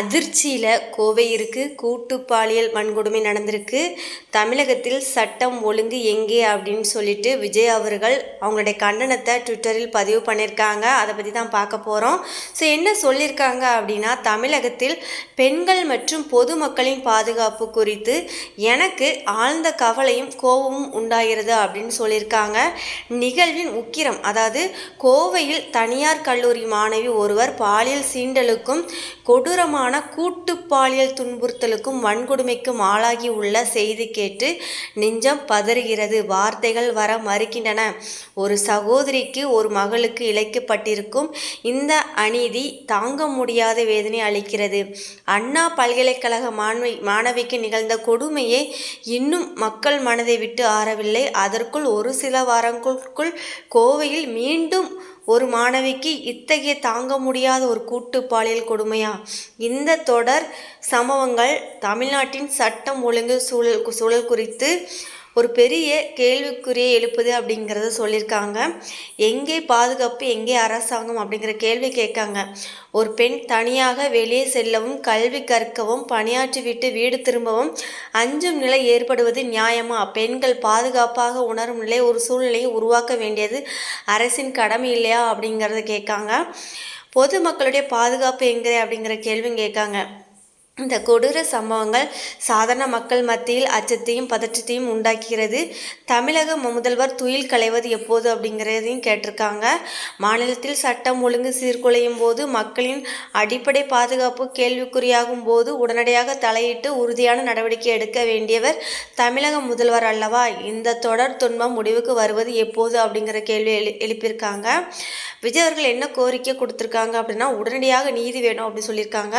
அதிர்ச்சியில் கோவை கூட்டு பாலியல் வன்கொடுமை நடந்திருக்கு. தமிழகத்தில் சட்டம் ஒழுங்கு எங்கே அப்படின்னு சொல்லிட்டு விஜய் அவர்கள் அவங்களுடைய கண்டனத்தை ட்விட்டரில் பதிவு பண்ணியிருக்காங்க. அதை பற்றி தான் பார்க்க போகிறோம் ஸோ என்ன சொல்லியிருக்காங்க அப்படின்னா தமிழகத்தில் பெண்கள் மற்றும் பொதுமக்களின் பாதுகாப்பு குறித்து எனக்கு ஆழ்ந்த கவலையும் கோபமும் உண்டாகிறது அப்படின்னு சொல்லியிருக்காங்க. நிகழ்வின் உக்கிரம் அதாவது கோவையில் தனியார் கல்லூரி மாணவி ஒருவர் பாலியல் சீண்டலுக்கும் கொடூரமான கூட்டு பாலியல் துன்புறுத்தலுக்கும் வன்கொடுமைக்கும் ஆளாகி உள்ள செய்தி கேட்டு நெஞ்சம் பதறுகிறது. வார்த்தைகள் வர மறுக்கின்றன. ஒரு சகோதரிக்கு ஒரு மகளுக்கு இழைக்கப்பட்டிருக்கும் இந்த அநீதி தாங்க முடியாத வேதனை அளிக்கிறது. அண்ணா பல்கலைக்கழக மாணவி மாணவிக்கு நிகழ்ந்த கொடுமையே இன்னும் மக்கள் மனதை விட்டு ஆறவில்லை. அதற்குள் ஒரு சில வாரங்களுக்குள் கோவையில் மீண்டும் ஒரு மாணவிக்கு இத்தகைய தாங்க முடியாத ஒரு கூட்டு பாலியல் கொடுமையா? இந்த தொடர் சம்பவங்கள் தமிழ்நாட்டின் சட்டம் ஒழுங்கு சூழல் சூழல் குறித்து ஒரு பெரிய கேள்விக்குறியை எழுப்புது அப்படிங்கிறத சொல்லியிருக்காங்க. எங்கே பாதுகாப்பு எங்கே அரசாங்கம் அப்படிங்கிற கேள்வி கேட்காங்க. ஒரு பெண் தனியாக வெளியே செல்லவும் கல்வி கற்கவும் பணியாற்றிவிட்டு வீடு திரும்பவும் அஞ்சும் நிலை ஏற்படுவது நியாயமா? பெண்கள் பாதுகாப்பாக உணரும் நிலை ஒரு சூழ்நிலையை உருவாக்க வேண்டியது அரசின் கடமை இல்லையா அப்படிங்கிறத கேட்காங்க. பொதுமக்களுடைய பாதுகாப்பு எங்கே அப்படிங்கிற கேள்வியும் கேட்காங்க. இந்த கொடூர சம்பவங்கள் சாதாரண மக்கள் மத்தியில் அச்சத்தையும் பதற்றத்தையும் உண்டாக்குகிறது தமிழக முதல்வர் துயில் களைவது எப்போது அப்படிங்கிறதையும் கேட்டிருக்காங்க. மாநிலத்தில் சட்டம் ஒழுங்கு சீர்குலையும் போது மக்களின் அடிப்படை பாதுகாப்பு கேள்விக்குறியாகும் போது உடனடியாக தலையிட்டு உறுதியான நடவடிக்கை எடுக்க வேண்டியவர் தமிழக முதல்வர் அல்லவா? இந்த தொடர் துன்பம் முடிவுக்கு வருவது எப்போது அப்படிங்கிற கேள்வி எழு எழுப்பியிருக்காங்க. விஜய் அவர்கள் என்ன கோரிக்கை கொடுத்துருக்காங்க அப்படின்னா உடனடியாக நீதி வேணும் அப்படின்னு சொல்லியிருக்காங்க.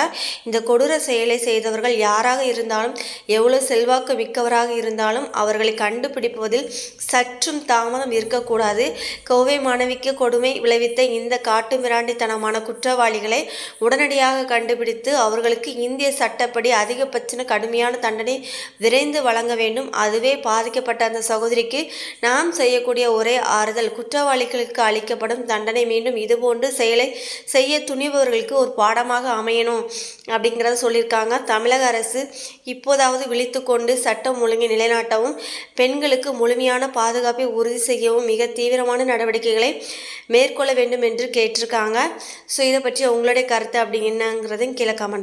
இந்த கொடூர செயல் வேலை செய்தவர்கள் யாராக இருந்தாலும் எவ்வளவு செல்வாக்கு மிக்கவராக இருந்தாலும் அவர்களை கண்டுபிடிப்பதில் சற்றும் தாமதம் இருக்கக்கூடாது. கோவை மாணவிக்கு கொடுமை விளைவித்த இந்த காட்டுமிராண்டித்தனமான குற்றவாளிகளை உடனடியாக கண்டுபிடித்து அவர்களுக்கு இந்திய சட்டப்படி அதிகபட்ச கடுமையான தண்டனை விரைந்து வழங்க வேண்டும். அதுவே பாதிக்கப்பட்ட அந்த சகோதரிக்கு நாம் செய்யக்கூடிய ஒரே ஆறுதல். குற்றவாளிகளுக்கு அளிக்கப்படும் தண்டனை மீண்டும் இதுபோன்று செயலை செய்ய துணிபவர்களுக்கு ஒரு பாடமாக அமையணும் அப்படிங்கிறத சொல்லியிருக்காங்க. சொல்கிறாங்க தமிழக அரசு இப்போதாவது விழித்து கொண்டு சட்டம் ஒழுங்கை நிலைநாட்டவும் பெண்களுக்கு முழுமையான பாதுகாப்பை உறுதி செய்யவும் மிக தீவிரமான நடவடிக்கைகளை மேற்கொள்ள வேண்டும் என்று கேட்டிருக்காங்க. ஸோ இதை பற்றி உங்களுடைய கருத்து அப்படி என்னங்கிறதையும் கீழே கமெண்ட்